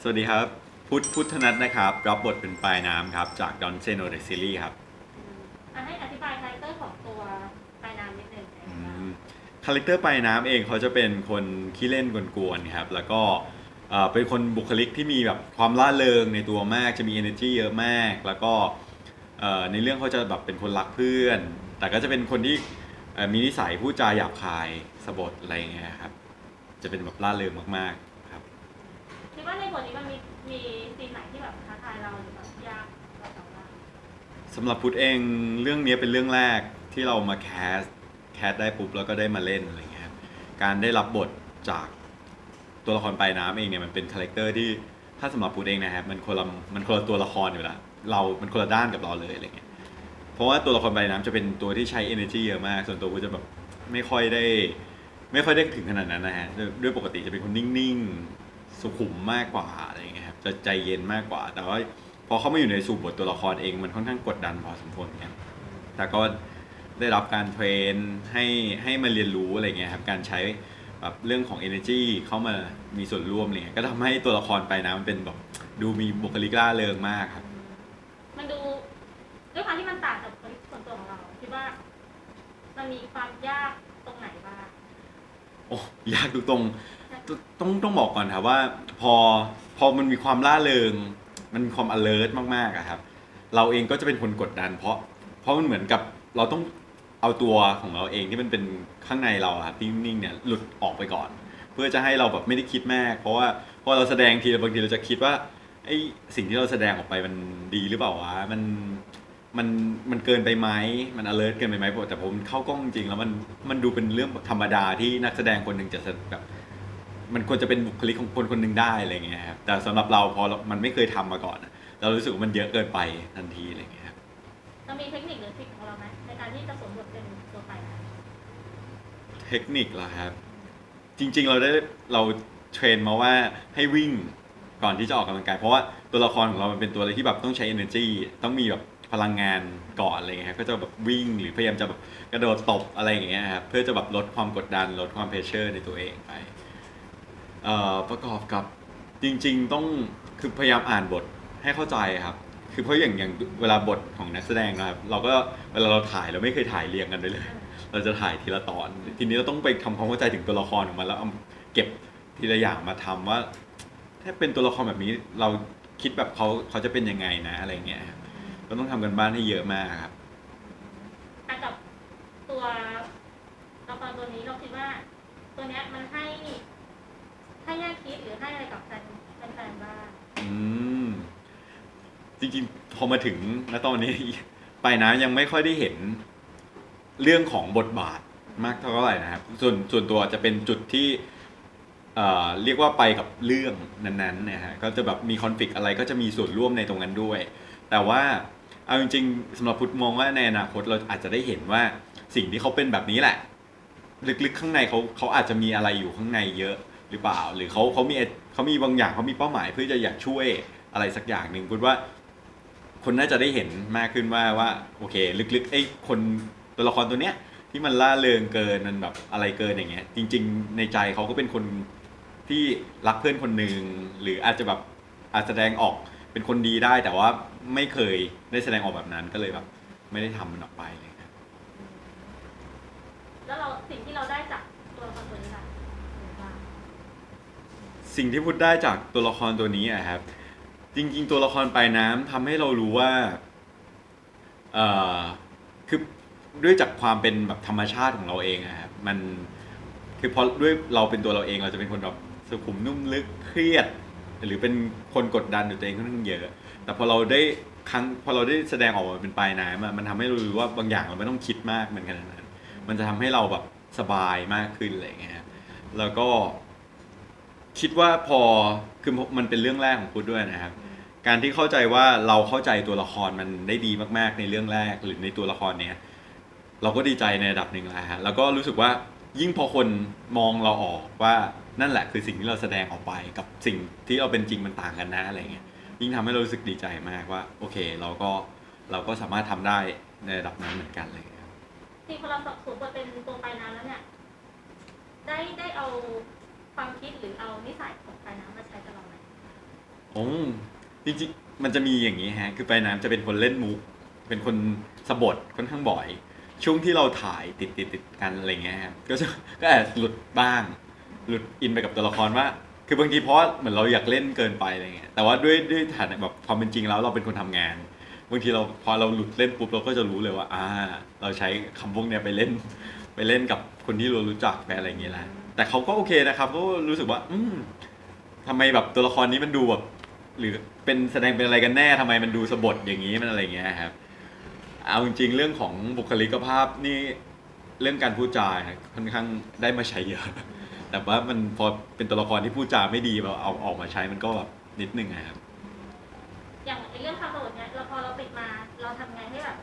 สวัสดีครับ พุทธพุทธนัทนะครับ รับบทเป็นปลายน้ำครับ จากดอนเซโนเดซิลี่ครับอะให้อธิบายคาแรคเตอร์ของตัวปลายน้ำนิดนึงได้ไหมคะคาแรคเตอร์ปลายน้ำเองเขาจะเป็นคนขี้เล่นกวนๆครับ แล้วก็เอ่อเป็นคนบุคลิกที่มีแบบความล่าเริงในตัวมากจะมี energy เยอะมาก แล้วก็เอ่อในเรื่องเขาจะแบบเป็นคนรักเพื่อน แต่ก็จะเป็นคนที่เอ่อมีนิสัยพูดจาหยาบคายสบถอะไรอย่างเงี้ยครับ จะเป็นแบบล่าเริงมากๆ คิดว่าในบทนี้มันมีมีซีนไหนที่แบบท้าทายเราหรือแบบยากเราสองบ้างสำหรับพุทธเองเรื่องนี้เป็นเรื่องแรกที่เรามาแคสแคสได้ปุ๊บแล้วก็ได้มาเล่นอะไรเงี้ยครับการได้รับบทจากตัวละครปลายน้ำเองเนี่ยมันเป็นคาแรคเตอร์ที่ถ้าสำหรับพุทธเองนะครับมันคนละมันคนละตัวละครอยู่แล้วเรา มันคนละด้านกับเราเลยอะไรเงี้ยเพราะว่าตัวละครปลายน้ำจะเป็นตัวที่ใช้ energy เยอะมาก ส่วนตัวพุทธจะแบบไม่ค่อยได้ ไม่ค่อยได้ถึงขนาดนั้นนะฮะด้วยด้วยปกติจะเป็นคนนิ่งๆ สุขุมมากกว่าอะไรเงี้ยครับจะใจเย็นมากกว่า แต่ว่าพอเขามาอยู่ในสู่บทตัวละครเองมันค่อนข้างกดดันพอสมควรเหมือนกันแต่ก็ได้รับการเทรนให้ให้มาเรียนรู้อะไรเงี้ยครับการใช้แบบเรื่องของ energy เข้ามามีส่วนร่วมอะไรเงี้ยก็ทำให้ตัวละครไปนะมันเป็นแบบดูมีบุคลิกล่าเริงมากครับ มันดูด้วยความที่มันต่างจากคนส่วนตัวของเราคิดว่า มันมีความยากตรงไหนบ้างโอ้ยากดูตรงต ต้องต้องบอกก่อนครับว่าพอพอมันมีความล่าเริง มันมีความ alert มากๆอะครับ เราเองก็จะเป็นคนกดดัน เพราะเพราะมันเหมือนกับเราต้องเอาตัวของเราเองที่มันเป็นข้างในเราอะครับที่นิ่งๆเนี่ยหลุดออกไปก่อน เพื่อจะให้เราแบบไม่ได้คิดมาก เพราะว่าพอเราแสดงทีบางทีเราจะคิดว่าไอ้สิ่งที่เราแสดงออกไปมันดีหรือเปล่าวะมันมันมันเกินไปไหมมัน alert เกินไปไหมแต่ผมเข้ากล้องจริงแล้วมันมันดูเป็นเรื่องธรรมดาที่นักแสดงคนหนึ่งจะแบบ มันควรจะเป็นบุคลิกของคนคนหนึ่งได้อะไรเงี้ยครับแต่สำหรับเราพอเรามันไม่เคยทำมาก่อนอะเรารู้สึกว่ามันเยอะเกินไปทันทีอะไรเงี้ยครับเรามีเทคนิคหรือทริคของเราไหมในการที่จะสวมบทเป็นตัวปลายน้เทคนิคเหรอครับ จริง ๆ เราได้เราเทรนมาว่าให้วิ่งก่อนที่จะออกกำลังกาย เพราะว่าตัวละครของเรามันเป็นตัวอะไรที่แบบต้องใช้ energy ต้องมีแบบพลังงานก่อนอะไรเงี้ยครับก็จะแบบวิ่งหรือพยายามจะแบบกระโดดตบอะไรอย่างเงี้ยครับเพื่อจะแบบลดความกดดันลดความเพรสเชอร์ในตัวเองไป เอ่อประกอบกับจริง ๆ ต้องคือพยายามอ่านบทให้เข้าใจครับ คือเพราะอย่างอย่างเวลาบทของนักแสดงนะครับ เราก็เวลาเราถ่ายเราไม่เคยถ่ายเรียงกันไปเลย เราจะถ่ายทีละตอน ทีนี้เราต้องไปทำความเข้าใจถึงตัวละครของมันแล้วเอาเก็บทีละอย่างมาทำว่า ถ้าเป็นตัวละครแบบนี้เราคิดแบบเขาเขาจะเป็นยังไงนะอะไรเงี้ยครับก็ต้องทำกันบ้านให้เยอะมากครับำอะกับตัวละครตัวนี้เราคิดว่า ตัวเนี้ยมันให้ ให้แง่คิดหรือให้อะไรกับแฟนแฟนๆบ้างอืมจริงๆ พอมาถึงณตอนนี้ ไปนะยังไม่ค่อยได้เห็นเรื่องของบทบาทมากเท่าไหร่นะครับ ส่วนส่วนตัวจะเป็นจุดที่เอ่อเรียกว่าไปกับเรื่องนั้นๆนะฮะก็จะแบบมีคอนฟ lict อะไรก็จะมีส่วนร่วมในตรงนั้นด้วย แต่ว่าเอาจริงๆสำหรับพุทธมองว่าในอนาคตเราอาจจะได้เห็นว่าสิ่งที่เขาเป็นแบบนี้แหละ ลึกๆข้างในเขาเขาอาจจะมีอะไรอยู่ข้างในเยอะ หรือเปล่า หรือเขาเขามีเขามีบางอย่างเขามีเป้าหมายเพื่อจะอยากช่วยอะไรสักอย่างหนึ่งคุณว่า คนน่าจะได้เห็นมากขึ้นว่าว่าโอเค ลึกๆไอ้คนตัวละครตัวเนี้ย ที่มันล่าเริงเกินมันแบบอะไรเกินอย่างเงี้ย จริง ๆ ในใจเขาก็เป็นคนที่รักเพื่อนคนหนึ่งหรืออาจจะแบบอาจแสดงออกเป็นคนดีได้ แต่ว่าไม่เคยได้แสดงออกแบบนั้นก็เลยแบบไม่ได้ทำมันออกไปเลยครับแล้วเราสิ่งที่เราได้จากตัวละครตัวนี้ล่ะหรือว่า สิ่งที่พูดได้จากตัวละครตัวนี้อะครับ จริง ๆ ตัวละครปลายน้ำทำให้เรารู้ว่าเอ่อคือด้วยจากความเป็นแบบธรรมชาติของเราเองอะครับมันคือเพราะด้วยเราเป็นตัวเราเองเราจะเป็นคนแบบสุขุมนุ่มลึกเครียด หรือเป็นคนกดดันอยู่ตัวเองค่อนข้างเยอะ แต่พอเราได้ครั้งพอเราได้แสดงออกมาเป็นปลายน้ำอะมันทำให้เรารู้ว่าบางอย่างเราไม่ต้องคิดมากเหมือนกันนั้น มันจะทำให้เราแบบสบายมากขึ้นอะไรอย่างเงี้ยฮะแล้วก็ คิดว่าพอคือมันเป็นเรื่องแรกของพุทธด้วยนะครับ การที่เข้าใจว่าเราเข้าใจตัวละครมันได้ดีมาก ๆ ในเรื่องแรกหรือในตัวละครเนี้ยเราก็ดีใจในระดับหนึ่งแล้วฮะแล้วก็รู้สึกว่ายิ่งพอคนมองเราออกว่านั่นแหละคือสิ่งที่เราแสดงออกไปกับสิ่งที่เราเป็นจริงมันต่างกันนะอะไรเงี้ยยิ่งทำให้เรารู้สึกดีใจมากว่า โอเค เราก็เราก็สามารถทำได้ในระดับนั้นเหมือนกันเลยครับจริงพอเราสวมบทเป็นตัวปลายน้ำแล้วเนี่ยได้ได้เอา ความคิดหรือเอานิสัยของปลายน้ำมาใช้กับเราไหมโอ้จริงๆ มันจะมีอย่างนี้ฮะ คือปลายน้ำจะเป็นคนเล่นมุก เป็นคนสะบดค่อนข้างบ่อย ช่วงที่เราถ่ายติดติดติดกันอะไรเงี้ยครับก็จะก็แอบหลุดบ้าง หลุดอินไปกับตัวละครว่า คือบางทีเพราะเหมือนเราอยากเล่นเกินไปอะไรเงี้ย แต่ว่าด้วยด้วยฐานะแบบความเป็นจริงแล้วเราเป็นคนทำงาน บางทีเราพอเราหลุดเล่นปุ๊บเราก็จะรู้เลยว่า อ่า เราใช้คำพวกเนี้ยไปเล่น ไปเล่นกับคนที่เรารู้จักไปอะไรเงี้ยแหละ แต่เขาก็โอเคนะครับเขาก็รู้สึกว่า อืมทำไมแบบตัวละครนี้มันดูแบบหรือเป็นแสดงเป็นอะไรกันแน่ทำไมมันดูสะบดอย่างนี้มันอะไรอย่างเงี้ยครับ เอาจริงๆเรื่องของบุคลิกภาพนี่เรื่องการพูดจาค่อนข้างได้มาใช้เยอะ แต่ว่ามันพอเป็นตัวละครที่พูดจาไม่ดีเราเอาออกมาใช้มันก็แบบนิดนึงอะครับ อย่างไอ้เรื่องความโกรธเนี่ยเราพอเราติดมาเราทำไงให้แบบ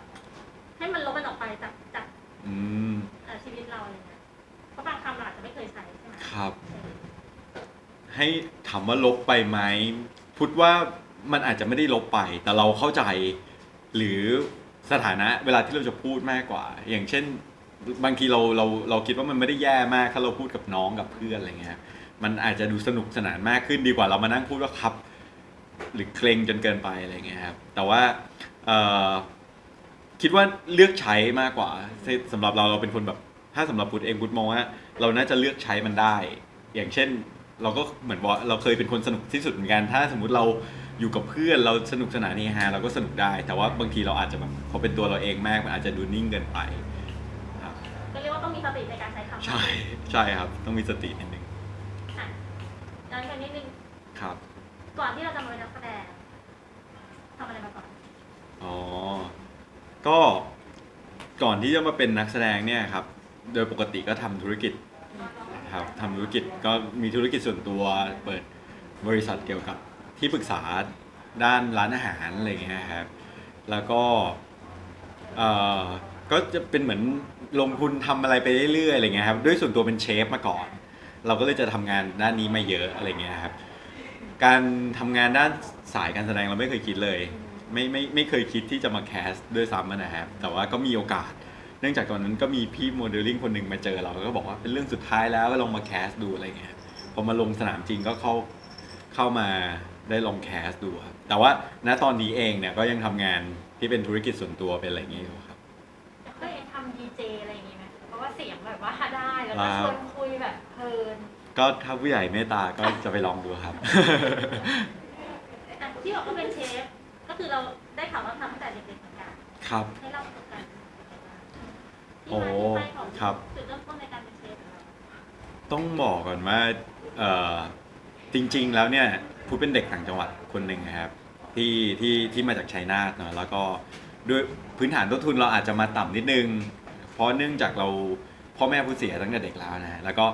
ให้มันลบมันออกไปจากจากอืม เอ่อชีวิตเราอะไรเงี้ยเพราะบางคำเราอาจจะไม่เครับ ให้ถามว่าลบไปไหมพูดว่ามันอาจจะไม่ได้ลบไป แต่เราเข้าใจ หรือสถานะเวลาที่เราจะพูดมากกว่า อย่างเช่น บางทีเราเราเราคิดว่ามันไม่ได้แย่มากถ้าเราพูดกับน้องกับเพื่อนอะไรเงี้ยมันอาจจะดูสนุกสนานมากขึ้นดีกว่าเรามานั่งพูดว่าครับ หรือเคร่งจนเกินไปอะไรเงี้ยครับแต่ว่าเคิดว่าเลือกใช้มากกว่าสำหรับเราเราเป็นคนแบบ ถ้าสำหรับพุทธเองพุทธมองว่า เราน่าจะเลือกใช้มันได้ อย่างเช่นเราก็เหมือนว่าเราเคยเป็นคนสนุกที่สุดเหมือนกัน ถ้าสมมุติเราอยู่กับเพื่อนเราสนุกสนานเฮฮาเราก็สนุกได้ แต่ว่าบางทีเราอาจจะแบบพอเป็นตัวเราเองมากมันอาจจะดูนิ่งเกินไปครับก็เรียกว่าต้องมีสติในการใช้คำใช่ใช่ครับ ต้องมีสตินิดนึงอะย้อนกันนิดนึงครับ ก่อนที่เราจะมาเป็นนักแสดงทำอะไรมาก่อนอ๋อก็ก่อนที่จะมาเป็นนักแสดงเนี่ยครับ โดยปกติก็ทำธุรกิจครับทำธุรกิจก็มีธุรกิจส่วนตัวเปิดบริษัทเกี่ยวกับที่ปรึกษาด้านร้านอาหารอะไรอย่างเงี้ยครับแล้วก็เอ่อก็จะเป็นเหมือนลงทุนทำอะไรไปเรื่อยๆอะไรเงี้ยครับด้วยส่วนตัวเป็นเชฟมาก่อน เราก็เลยจะทำงานด้านนี้มาเยอะอะไรเงี้ยครับการทำงานด้านสายการแสดงเราไม่เคยคิดเลย ไม่ไม่ไม่เคยคิดที่จะมาแคสด้วยซ้ำนะครับแต่ว่าก็มีโอกาส นื่องจากตอนนั้นก็มีพี่โมเดลลิ่งคนหนึ่งมาเจอเราก็บอกว่าเป็นเรื่องสุดท้ายแล้วก็ลองมาแคสดูอะไรเงี้ยพอมาลงสนามจริงก็เข้าเข้ามาได้ลองแคสดูครับแต่ว่าณตอนนี้เองเนี่ยก็ยังทำงานที่เป็นธุรกิจส่วนตัวเป็นอะไรอย่างเงี้ยอยู่ครับเคยทำดีเจอะไรอย่างงี้ไหมเพราะว่าเสียงแบบว่าได้แล้วก็ว้าวชวนคุยแบบเพลินก็ถ้าผู้ใหญ่เมตตาก็จะไปลองดูครับอะที่บอกว่าเป็นเชฟก็คือเราได้ข่าวว่าทำตั้งแต่เด็กๆเหมือนกันครับให้เล่าประสบการณ์ ที่โอ้มาที่ไปของครับ จุดเริ่มต้นในการเป็นเชฟของเราต้องบอกก่อนว่าเอ่อจริง ๆ แล้วเนี่ยพูดเป็นเด็กต่างจังหวัดคนหนึ่งนะครับที่ที่ที่มาจากชัยนาทเนาะแล้วก็ด้วยพื้นฐานต้นทุนเราอาจจะมาต่ำนิดนึง เพราะเนื่องจากเราพ่อแม่ผู้เสียตั้งแต่เด็กแล้วนะแล้วก็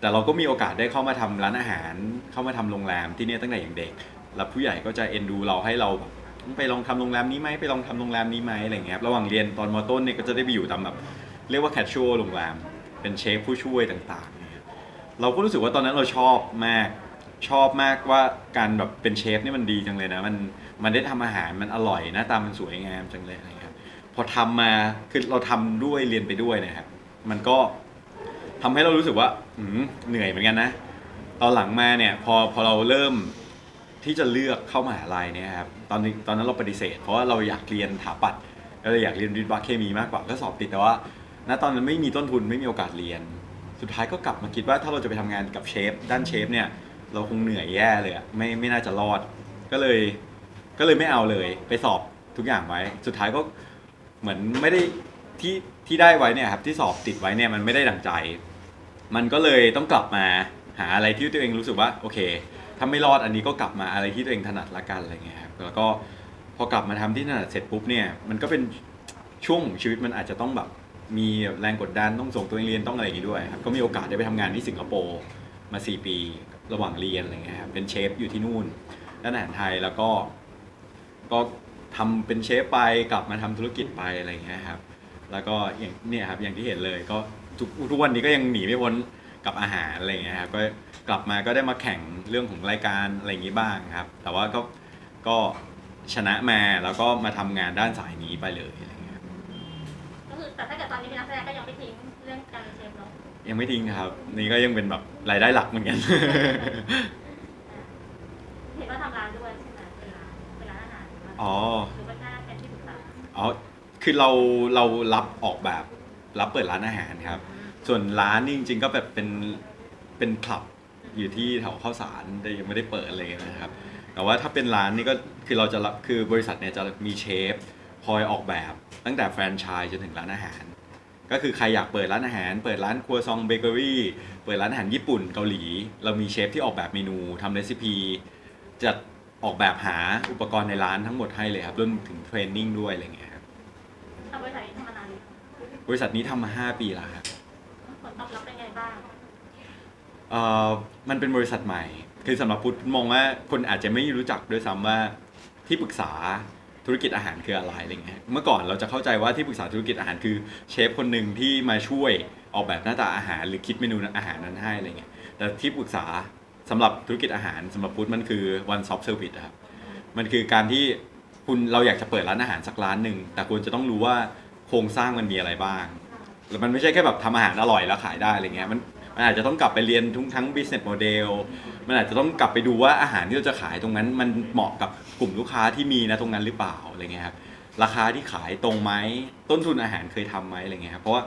แต่เราก็มีโอกาสได้เข้ามาทำร้านอาหาร เข้ามาทำโรงแรมที่เนี่ยตั้งแต่อย่างเด็ก แล้วผู้ใหญ่ก็จะเอ็นดูเราให้เราแบบไปลองทำโรงแรมนี้ไหมไปลองทำโรงแรมนี้ไหมอะไรอย่างเงี้ยครับระหว่างเรียนตอนมต้นเนี่ยก็จะได้ไปอยู่ตามแบบ เรียกว่าแคชชวลโรงแรม เป็นเชฟผู้ช่วยต่างๆเนี่ยเราก็รู้สึกว่าตอนนั้นเราชอบมาก ชอบมากว่าการแบบเป็นเชฟนี่มันดีจังเลยนะ มันมันได้ทำอาหารมันอร่อยหน้าตามันสวยงามจังเลยอะครับ พอทำมาคือเราทำด้วยเรียนไปด้วยนะครับ มันก็ทำให้เรารู้สึกว่าอืเหนื่อยเหมือนกันนะ ตอนหลังมาเนี่ยพอพอเราเริ่มที่จะเลือกเข้ามหาลัยเนี่ยครับตอนตอนนั้นเราปฏิเสธ เพราะว่าเราอยากเรียนถาปัดก็เลยอยากเรียนวิทย์วะเคมีมากกว่าก็สอบติดแต่ว่า ณตอนนั้นไม่มีต้นทุนไม่มีโอกาสเรียน สุดท้ายก็กลับมาคิดว่าถ้าเราจะไปทำงานกับเชฟด้านเชฟเนี่ยเราคงเหนื่อยแย่เลยไม่ไม่น่าจะรอด ก็เลยก็เลยไม่เอาเลยไปสอบทุกอย่างไว้ สุดท้ายก็เหมือนไม่ได้ที่ที่ได้ไว้เนี่ยครับที่สอบติดไว้เนี่ยมันไม่ได้ดังใจ มันก็เลยต้องกลับมาหาอะไรที่ตัวเองรู้สึกว่าโอเคถ้าไม่รอดอันนี้ก็กลับมาอะไรที่ตัวเองถนัดละกันอะไรเงี้ยครับแล้วก็พอกลับมาทำที่ถนัดเสร็จปุ๊บเนี่ยมันก็เป็นช่วงชีวิตมันอาจจะต้องแบบ มีแรงกดดันต้องส่งตัวเองเรียนต้องอะไรอย่างนี้ด้วยครับก็มีโอกาสได้ไปทำงานที่สิงคโปร์มา 4 ปีระหว่างเรียนอะไรเงี้ยครับเป็นเชฟอยู่ที่นู่นด้านอาหารไทยแล้วก็ ก็ทำเป็นเชฟไปกลับมาทำธุรกิจไปอะไรเงี้ยครับ แล้วก็อย่างเนี่ยครับอย่างที่เห็นเลยก็ทุกทุกวันนี้ก็ยังหนีไม่พ้นกับอาหารอะไรเงี้ยครับก็กลับมาก็ได้มาแข่งเรื่องของรายการอะไรอย่างนี้บ้างครับ แต่ว่าก็ก็ชนะมาแล้วก็มาทำงานด้านสายนี้ไปเลยอะไรเงี้ยก็คือแต่ถ้าเกิด ตอนนี้เป็นนักแสดงก็ยังไม่ทิ้งเรื่องการเป็นเชฟเนาะยังไม่ทิ้งครับ นี่ก็ยังเป็นแบบรายได้หลักเหมือนกัน เห็นว่าทำร้านด้วยใช่ไหมอ๋อ หรือว่าแค่เป็นที่ปรึกษาอ๋อ คือเราเรารับออกแบบรับเปิดร้านอาหารครับ ส่วนร้านนี่จริงๆก็แบบเป็นเป็นคลับอยู่ที่แถวข้าวสารแต่ยังไม่ได้เปิดอะไรเลยนะครับ แต่ว่าถ้าเป็นร้านนี่ก็คือเราจะรับคือบริษัทเนี่ยจะมีเชฟคอยออกแบบตั้งแต่แฟรนไชส์จนถึงร้านอาหาร ก็คือใครอยากเปิดร้านอาหาร เปิดร้านครัวซองเบเกอรี่ เปิดร้านอาหารญี่ปุ่นเกาหลี เรามีเชฟที่ออกแบบเมนูทำเรซิปีจัดออกแบบหาอุปกรณ์ในร้านทั้งหมดให้เลยครับรวมถึงเทรนนิ่งด้วยอะไรเงี้ยครับทำบริษัทนี้ทำมานานหรือยังบริษัทนี้ทำมา5ปีแล้วครับ ผลตอบรับเป็นไงบ้าง เอ่อมันเป็นบริษัทใหม่ คือสำหรับพุทธมองว่าคนอาจจะไม่รู้จักด้วยซ้ำว่าที่ปรึกษา ธุรกิจอาหารคืออะไรอะไรเงี้ยเมื่อก่อนเราจะเข้าใจว่าที่ปรึกษาธุรกิจอาหารคือเชฟคนหนึ่งที่มาช่วยออกแบบหน้าตาอาหารหรือคิดเมนูอาหารนั้นให้อะไรเงี้ยแต่ที่ปรึกษาสำหรับธุรกิจอาหารสำหรับพุทธมันคือ one stop service ครับมันคือการที่คุณเราอยากจะเปิดร้านอาหารสักร้านหนึ่งแต่คุณจะต้องรู้ว่าโครงสร้างมันมีอะไรบ้างแล้วมันไม่ใช่แค่แบบทำอาหารอร่อยแล้วขายได้อะไรเงี้ยมัน มันอาจจะต้องกลับไปเรียนทุกทั้ง business model มันอาจจะต้องกลับไปดูว่าอาหารที่เราจะขายตรงนั้น มันเหมาะกับกลุ่มลูกค้าที่มีนะตรงนั้นหรือเปล่าอะไรเงี้ยครับราคาที่ขายตรงไหมต้นทุนอาหารเคยทำไหมอะไรเงี้ยครับเพราะว่า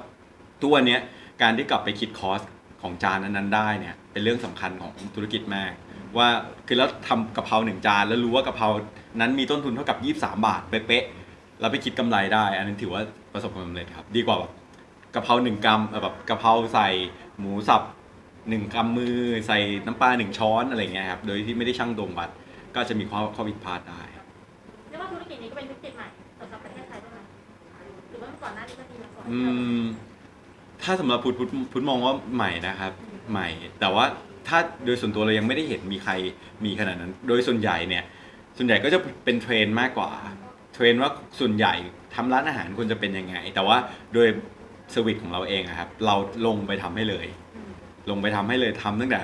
ทุกวันเนี้ยการที่กลับไปคิดคอสของจานนั้นๆได้เนี่ยเป็นเรื่องสำคัญของธุรกิจมาก ว่าคือแล้วทำกะเพราหนึ่งจานแล้วรู้ว่ากะเพรานั้นมีต้นทุนเท่ากับ 23 บาทเป๊ะๆแล้วไปคิดกำไรได้ อันนั้นถือว่าประสบความสำเร็จครับ ดีกว่าแบบ กะเพราหนึ่งกรัมเอ่อแบบกะเพราใส่หมูสับหนึ่งกำมือใส่น้ำปลาหนึ่งช้อนอะไรเงี้ยครับโดยที่ไม่ได้ชั่งตวงวัดก็จะมีข้อข้อผิดพลาดได้ เรียกว่าธุรกิจนี้ก็เป็นธุรกิจใหม่สำหรับประเทศไทยด้วยไหมหรือว่าก่อนหน้านี้ก็มีมาก่อนอืมถ้าสำหรับพุทธพุทธพุทธมองว่าใหม่นะครับ ใหม่ แต่ว่าถ้าโดยส่วนตัวเรายังไม่ได้เห็นมีใครมีขนาดนั้น โดยส่วนใหญ่เนี่ย ส่วนใหญ่ก็จะเป็นเทรนด์มากกว่า เทรนด์ว่าส่วนใหญ่ทำร้านอาหารควรจะเป็นยังไง แต่ว่าโดย สวิตของเราเองอะครับ เราลงไปทำให้เลย ลงไปทำให้เลยทำตั้งแต่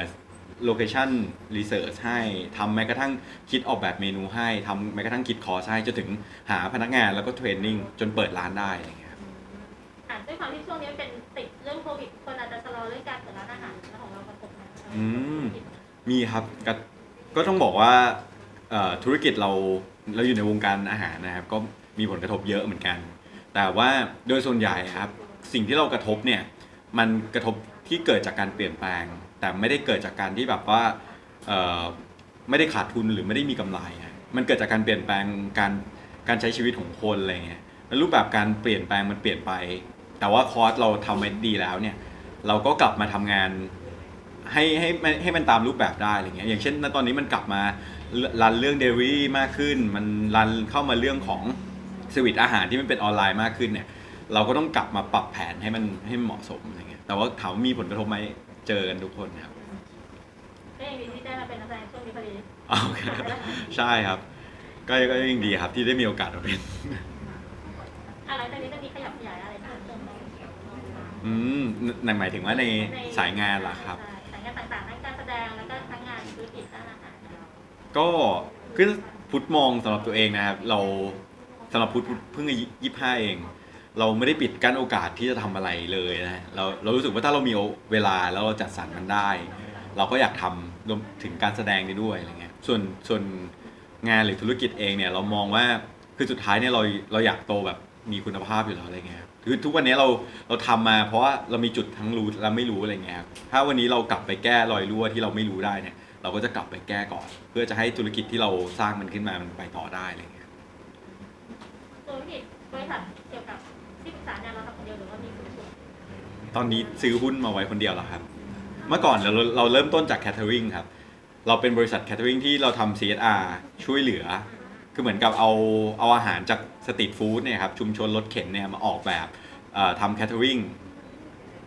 โลเคชั่นรีเสิร์ชให้ทำแม้กระทั่งคิดออกแบบเมนูให้ทำแม้กระทั่งคิดคอร์สให้จนถึงหาพนักงานแล้วก็เทรนนิ่งจนเปิดร้านได้อะไรอย่างเงี้ยครับอะด้วยความที่ช่วงนี้มันเป็นติดเรื่องโควิดคนอาจจะชะลอเรื่องการเปิดร้านอาหารแล้วของเราประสบไหมอืม มีครับก็ก็ต้องบอกว่าเอ่อธุรกิจเราเราอยู่ในวงการอาหารนะครับ ก็มีผลกระทบเยอะเหมือนกัน แต่ว่าโดยส่วนใหญ่ครับ สิ่งที่เรากระทบเนี่ยมันกระทบที่เกิดจากการเปลี่ยนแปลง แต่ไม่ได้เกิดจากการที่แบบว่าไม่ได้ขาดทุนหรือไม่ได้มีกำไร มันเกิดจากการเปลี่ยนแปลงการการใช้ชีวิตของคนอะไรเงี้ยแล้วรูปแบบการเปลี่ยนแปลงมันเปลี่ยนไป แต่ว่าคอร์สเราทำไว้ดีแล้วเนี่ยเราก็กลับมาทำงานให้ให้ให้ให้มันตามรูปแบบได้อะไรเงี้ย อย่างเช่นตอนนี้มันกลับมารันเรื่องเดลิเวอรี่มากขึ้น มันรันเข้ามาเรื่องของสวิตอาหารที่มันเป็นออนไลน์มากขึ้นเนี่ย เราก็ต้องกลับมาปรับแผนให้มันให้มันเหมาะสมอะไรเงี้ยแต่ว่าถามว่ามีผลกระทบไหมเจอกันทุกคนครับก็ยังดีที่ได้มาเป็นนักแสดงช่วงนี้พอดีอ๋อโอเคใช่ครับ ก็ก็ยังดีครับที่ได้มีโอกาสมาเป็นอะหลังจากนี้จะมีขยับขยายอะไรเพิ่มเติมไหมอืมในหมายถึงว่าในสายงานล่ะครับใช่สายงานต่างๆทั้งการแสดงแล้วก็ทั้งงานธุรกิจด้านอาหารเนี่ยก็คือพุทธมองสำหรับตัวเองนะครับ เราสำหรับพุทธพุทธเพิ่งอายุยี่ห้าเอง เราไม่ได้ปิดกั้นโอกาสที่จะทำอะไรเลยนะเราเรารู้สึกว่าถ้าเรามีเวลาแล้วเราจัดสรรมันได้ เราก็อยากทำรวมถึงการแสดงนี้ด้วยอะไรเงี้ยส่วนส่วนงานหรือธุรกิจเองเนี่ยเรามองว่าคือสุดท้ายเนี่ยเราเราอยากโตแบบมีคุณภาพอยู่แล้วอะไรเงี้ยคือทุกวันนี้เราเราทำมาเพราะว่าเรามีจุดทั้งรู้และไม่รู้อะไรเงี้ยครับถ้าวันนี้เรากลับไปแก้รอยรั่วที่เราไม่รู้ได้เนี่ยเราก็จะกลับไปแก้ก่อน เพื่อจะให้ธุรกิจที่เราสร้างมันขึ้นมามันไปต่อได้อะไรเงี้ยธุรกิจบริษัท ตอนนี้ซื้อหุ้นมาไว้คนเดียวแล้วครับ เมื่อก่อนเราเราเริ่มต้นจากแคทเทอริงครับ เราเป็นบริษัทแคทเทอริงที่เราทำ CSR ช่วยเหลือ คือเหมือนกับเอาเอาอาหารจากสตรีทฟู้ดเนี่ยครับชุมชนรถเข็นเนี่ยมาออกแบบทำแคทเทอริง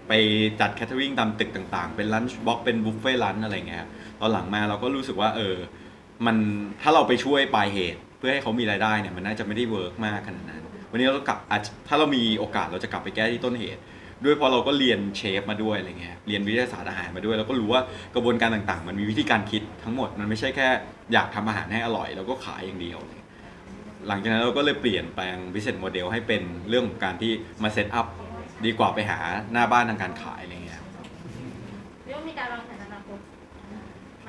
ไปจัดแคทเทอริงตามตึกต่างๆ เป็นลันช์บ็อกเป็นบุฟเฟ่ลันอะไรเงี้ยครับตอนหลังมาเราก็รู้สึกว่าเออ มันถ้าเราไปช่วยปลายเหตุ เพื่อให้เขามีรายได้เนี่ยมันน่าจะไม่ได้เวิร์กมากขนาดนั้น วันนี้เรากลับถ้าเรามีโอกาสเราจะกลับไปแก้ที่ต้นเหตุ ด้วยเพราะเราก็เรียนเชฟมาด้วยอะไรเงี้ยเรียนวิทยาศาสตร์อาหารมาด้วยแล้วก็รู้ว่ากระบวนการต่างๆ มันมีวิธีการคิดทั้งหมดมันไม่ใช่แค่อยากทำอาหารให้อร่อย แล้วก็ขายอย่างเดียวเลยหลังจากนั้นเราก็เลยเปลี่ยนแปลง business model ให้เป็นเรื่องของการที่มาเซตอัพดีกว่าไปหาหน้าบ้านทางการขายอะไรเงี้ยเรียกว่ามีการวางแผนอนาคต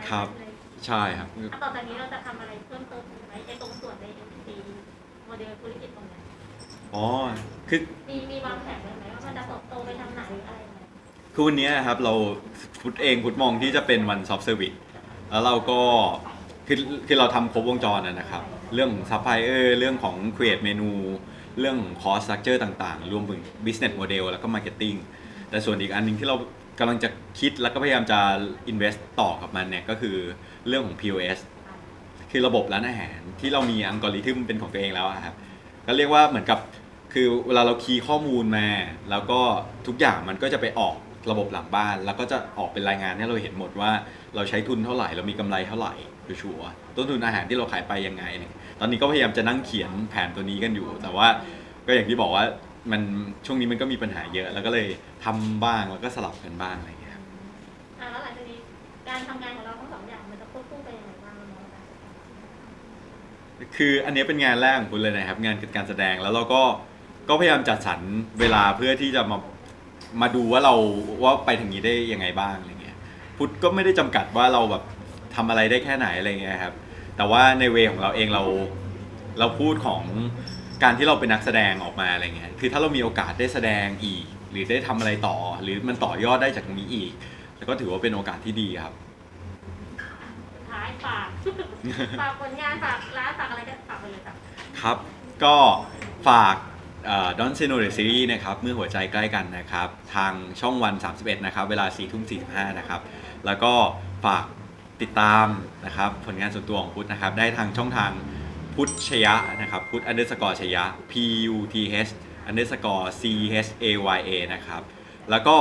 ครับเใช่ครับอะต่อจากนี้เราจะทำอะไรเพิ่มเติมอีกไหมไอ้ตรงส่วนใน MCP โมเดลธุรกิจตรงเนี้ย อ๋อคือมีมีวางแผนไว้ไหมว่ามันจะเติบโตไปทางไหนหรืออะไรไหมคือวันนี้ครับเราพุทธเองพุทธมองที่จะเป็นวันซอฟต์เซอร์วิสแล้วเราก็คือคือเราทำครบวงจรนะนะครับ เรื่องของซัพพลายเออร์เรื่องของ create เมนู เรื่องของ cost structure ต่างๆ รวมถึง business model แล้วก็ marketing แต่ส่วนอีกอันหนึงที่เรากำลังจะคิดแล้วก็พยายามจะ invest ต่อกับมันเนี่ยก็คือเรื่องของ POS คือระบบร้านอาหารที่เรามีอัลกอริทึมเป็นของตัวเองแล้วอะครับ ก็เรียกว่าเหมือนกับคือเวลาเราคีย์ข้อมูลมา แล้วก็ทุกอย่างมันก็จะไปออกระบบหลังบ้าน แล้วก็จะออกเป็นรายงานให้เราเห็นหมดว่าเราใช้ทุนเท่าไหร่เรามีกำไรเท่าไหร่ชัวร์ต้นทุนอาหารที่เราขายไปยังไงเนี่ยตอนนี้ก็พยายามจะนั่งเขียนแผนตัวนี้กันอยู่ แต่ว่าก็อย่างที่บอกว่ามันช่วงนี้มันก็มีปัญหาเยอะ แล้วก็เลยทำบ้างแล้วก็สลับกันบ้างอะไร คืออันนี้เป็นงานแรกของคุณเลยนะครับ งานการแสดงแล้วเราก็ก็พยายามจัดสรรเวลาเพื่อที่จะมามาดูว่าเราว่าไปถึงนี้ได้ยังไงบ้างอะไรเงี้ยพุทธก็ไม่ได้จำกัดว่าเราแบบทำอะไรได้แค่ไหนอะไรเงี้ยครับ แต่ว่าในเวของเราเองเราเราพูดของการที่เราเป็นนักแสดงออกมาอะไรเงี้ยคือถ้าเรามีโอกาสได้แสดงอีก หรือได้ทำอะไรต่อ หรือมันต่อยอดได้จากตรงนี้อีก แล้วก็ถือว่าเป็นโอกาสที่ดีครับ ฝากฝากผลงานฝากร้านฝากอะไรก็ฝากไปเลยจ้ะครับ ก็ฝากดอนเซโนเดซีรีส์นะครับเมื่อหัวใจใกล้กันนะครับ ทางช่องวัน 31 นะครับ เวลา4ทุ่ม45 นะครับ แล้วก็ฝากติดตามนะครับ ผลงานส่วนตัวของพุทธนะครับ ได้ทางช่องทางพุทธชยะนะครับ พุทธอันเดอร์สกอร์ชยะ P U T H อันเดอร์สกอร์ C H A Y A นะครับ แล้วก็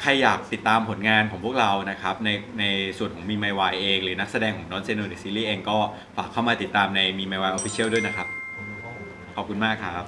ใครอยากติดตามผลงานของพวกเรานะครับในในส่วนของมีไมวายเอง หรือนักแสดงของนอนเซโนเดซีรีส์เองก็ฝากเข้ามาติดตามในมีไมวายออฟฟิเชียลด้วยนะครับ ขอบคุณมากครับ